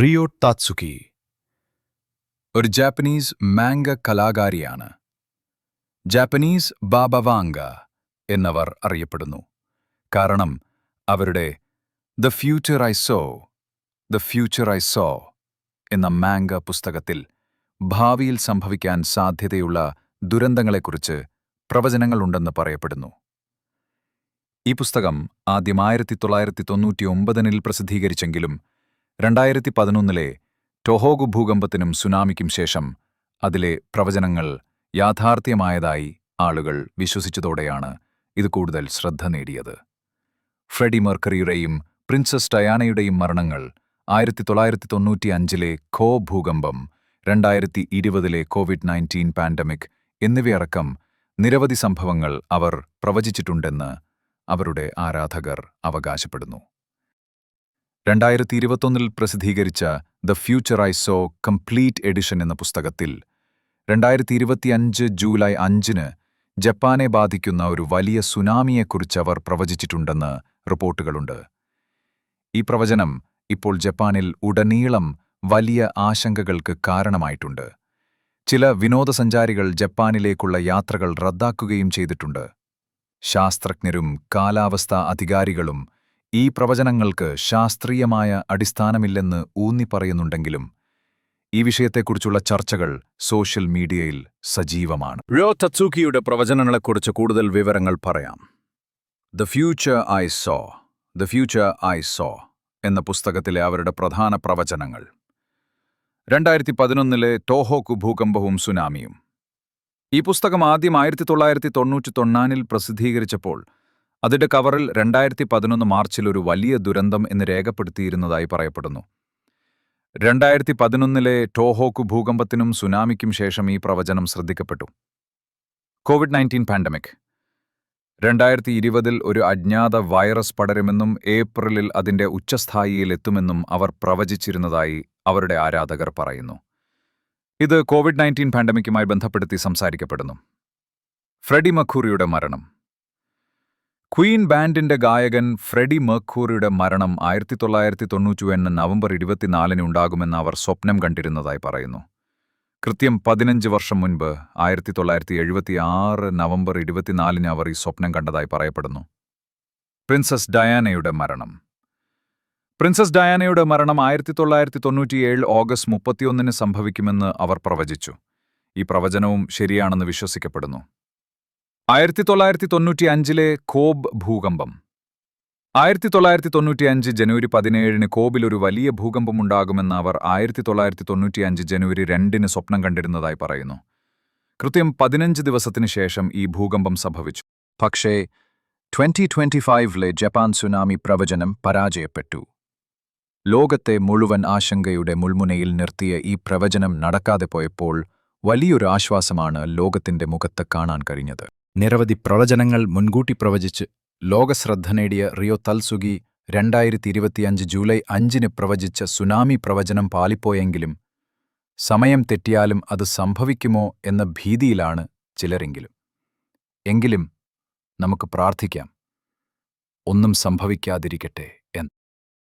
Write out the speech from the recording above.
Rio താത്സുക്കി ഒരു Japanese മാംഗ കലാകാരിയാണ്. Japanese ബാബവാങ്ക എന്നവർ അറിയപ്പെടുന്നു. കാരണം അവരുടെ the future I saw the future I saw എന്ന മാംഗ പുസ്തകത്തിൽ ഭാവിയിൽ സംഭവിക്കാൻ സാധ്യതയുള്ള ദുരന്തങ്ങളെക്കുറിച്ച് പ്രവചനങ്ങളുണ്ടെന്ന് പറയപ്പെടുന്നു. ഈ പുസ്തകം ആദ്യം ആയിരത്തി തൊള്ളായിരത്തി തൊണ്ണൂറ്റി ഒമ്പതിനിൽ പ്രസിദ്ധീകരിച്ചെങ്കിലും രണ്ടായിരത്തി പതിനൊന്നിലെ ടൊഹോഗു ഭൂകമ്പത്തിനും സുനാമിക്കും ശേഷം അതിലെ പ്രവചനങ്ങൾ യാഥാർത്ഥ്യമായതായി ആളുകൾ വിശ്വസിച്ചതോടെയാണ് ഇത് കൂടുതൽ ശ്രദ്ധ നേടിയത്. ഫ്രെഡി മെർക്കറിയുടെയും പ്രിൻസസ് ടയാനയുടെയും മരണങ്ങൾ ആയിരത്തി തൊള്ളായിരത്തി തൊണ്ണൂറ്റി അഞ്ചിലെ ഖോ ഭൂകമ്പം രണ്ടായിരത്തി ഇരുപതിലെ കോവിഡ് നയന്റീൻ പാൻഡമിക് എന്നിവയടക്കം നിരവധി സംഭവങ്ങൾ അവർ പ്രവചിച്ചിട്ടുണ്ടെന്ന് അവരുടെ ആരാധകർ അവകാശപ്പെടുന്നു. രണ്ടായിരത്തി ഇരുപത്തൊന്നിൽ പ്രസിദ്ധീകരിച്ച the future I saw complete edition എന്ന പുസ്തകത്തിൽ രണ്ടായിരത്തി ഇരുപത്തിയഞ്ച് ജൂലൈ അഞ്ചിന് ജപ്പാനെ ബാധിക്കുന്ന ഒരു വലിയ സുനാമിയെക്കുറിച്ച് അവർ പ്രവചിച്ചിട്ടുണ്ടെന്ന് റിപ്പോർട്ടുകളുണ്ട്. ഈ പ്രവചനം ഇപ്പോൾ ജപ്പാനിൽ ഉടനീളം വലിയ ആശങ്കകൾക്ക് കാരണമായിട്ടുണ്ട്. ചില വിനോദസഞ്ചാരികൾ ജപ്പാനിലേക്കുള്ള യാത്രകൾ റദ്ദാക്കുകയും ചെയ്തിട്ടുണ്ട്. ശാസ്ത്രജ്ഞരും കാലാവസ്ഥാ അധികാരികളും ഈ പ്രവചനങ്ങൾക്ക് ശാസ്ത്രീയമായ അടിസ്ഥാനമില്ലെന്ന് ഊന്നിപ്പറയുന്നുണ്ടെങ്കിലും ഈ വിഷയത്തെക്കുറിച്ചുള്ള ചർച്ചകൾ സോഷ്യൽ മീഡിയയിൽ സജീവമാണ്. റോ തത്സൂക്കിയുടെ പ്രവചനങ്ങളെക്കുറിച്ച് കൂടുതൽ വിവരങ്ങൾ പറയാം. The future I saw the future I saw എന്ന പുസ്തകത്തിലെ അവരുടെ പ്രധാന പ്രവചനങ്ങൾ. രണ്ടായിരത്തി പതിനൊന്നിലെ ടോഹോക്കു ഭൂകമ്പവും സുനാമിയും. ഈ പുസ്തകം ആദ്യം ആയിരത്തി തൊള്ളായിരത്തി തൊണ്ണൂറ്റി തൊണ്ണാനിൽ പ്രസിദ്ധീകരിച്ചപ്പോൾ അതിന്റെ കവറിൽ രണ്ടായിരത്തി പതിനൊന്ന് മാർച്ചിൽ ഒരു വലിയ ദുരന്തം എന്ന് രേഖപ്പെടുത്തിയിരുന്നതായി പറയപ്പെടുന്നു. രണ്ടായിരത്തി പതിനൊന്നിലെ ടോഹോക്ക് ഭൂകമ്പത്തിനും സുനാമിക്കും ശേഷം ഈ പ്രവചനം ശ്രദ്ധിക്കപ്പെട്ടു. COVID nineteen pandemic. രണ്ടായിരത്തി ഇരുപതിൽ ഒരു അജ്ഞാത വൈറസ് പടരുമെന്നും ഏപ്രിലിൽ അതിന്റെ ഉച്ചസ്ഥായിയിലെത്തുമെന്നും അവർ പ്രവചിച്ചിരുന്നതായി അവരുടെ ആരാധകർ പറയുന്നു. ഇത് കോവിഡ് നയന്റീൻ പാൻഡമിക്കുമായി ബന്ധപ്പെടുത്തി സംസാരിക്കപ്പെടുന്നു. ഫ്രെഡി മഖൂറിയുടെ മരണം. ക്വീൻ ബാൻഡിന്റെ ഗായകൻ ഫ്രെഡി മെർക്കൂറിയുടെ മരണം ആയിരത്തി തൊള്ളായിരത്തി തൊണ്ണൂറ്റുവെന്ന് നവംബർ ഇരുപത്തിനാലിന് ഉണ്ടാകുമെന്ന് അവർ സ്വപ്നം കണ്ടിരുന്നതായി പറയുന്നു. കൃത്യം പതിനഞ്ച് വർഷം മുൻപ് ആയിരത്തി തൊള്ളായിരത്തി എഴുപത്തി ആറ് നവംബർ ഇരുപത്തിനാലിന് അവർ ഈ സ്വപ്നം കണ്ടതായി പറയപ്പെടുന്നു. പ്രിൻസസ് ഡയാനയുടെ മരണം. പ്രിൻസസ് ഡയാനയുടെ മരണം ആയിരത്തി തൊള്ളായിരത്തി തൊണ്ണൂറ്റിയേഴ് ഓഗസ്റ്റ് മുപ്പത്തിയൊന്നിന് സംഭവിക്കുമെന്ന് അവർ പ്രവചിച്ചു. ഈ പ്രവചനവും ശരിയാണെന്ന് വിശ്വസിക്കപ്പെടുന്നു. ആയിരത്തി തൊള്ളായിരത്തി തൊണ്ണൂറ്റി അഞ്ചിലെ കോബ് ഭൂകമ്പം. ആയിരത്തി തൊള്ളായിരത്തി തൊണ്ണൂറ്റിയഞ്ച് ജനുവരി പതിനേഴിന് കോബിൽ ഒരു വലിയ ഭൂകമ്പമുണ്ടാകുമെന്ന് അവർ ആയിരത്തി തൊള്ളായിരത്തി തൊണ്ണൂറ്റിയഞ്ച് ജനുവരി രണ്ടിന് സ്വപ്നം കണ്ടിരുന്നതായി പറയുന്നു. കൃത്യം പതിനഞ്ച് ദിവസത്തിനു ശേഷം ഈ ഭൂകമ്പം സംഭവിച്ചു. പക്ഷേ ട്വന്റി ട്വന്റി ഫൈവിലെ ജപ്പാൻ സുനാമി പ്രവചനം പരാജയപ്പെട്ടു. ലോകത്തെ മുഴുവൻ ആശങ്കയുടെ മുൾമുനയിൽ നിർത്തിയ ഈ പ്രവചനം നടക്കാതെ പോയപ്പോൾ വലിയൊരു ആശ്വാസമാണ് ലോകത്തിന്റെ മുഖത്ത് കാണാൻ കഴിഞ്ഞത്. നിരവധി പ്രവചനങ്ങൾ മുൻകൂട്ടി പ്രവചിച്ച് ലോകശ്രദ്ധ നേടിയ റിയോ തൽസുഗി രണ്ടായിരത്തി ഇരുപത്തിയഞ്ച് ജൂലൈ അഞ്ചിന് പ്രവചിച്ച സുനാമി പ്രവചനം പാലിപ്പോയെങ്കിലും സമയം തെറ്റിയാലും അത് സംഭവിക്കുമോ എന്ന ഭീതിയിലാണ് ചിലരെങ്കിലും. എങ്കിലും നമുക്ക് പ്രാർത്ഥിക്കാം. ഒന്നും സംഭവിക്കാതിരിക്കട്ടെ.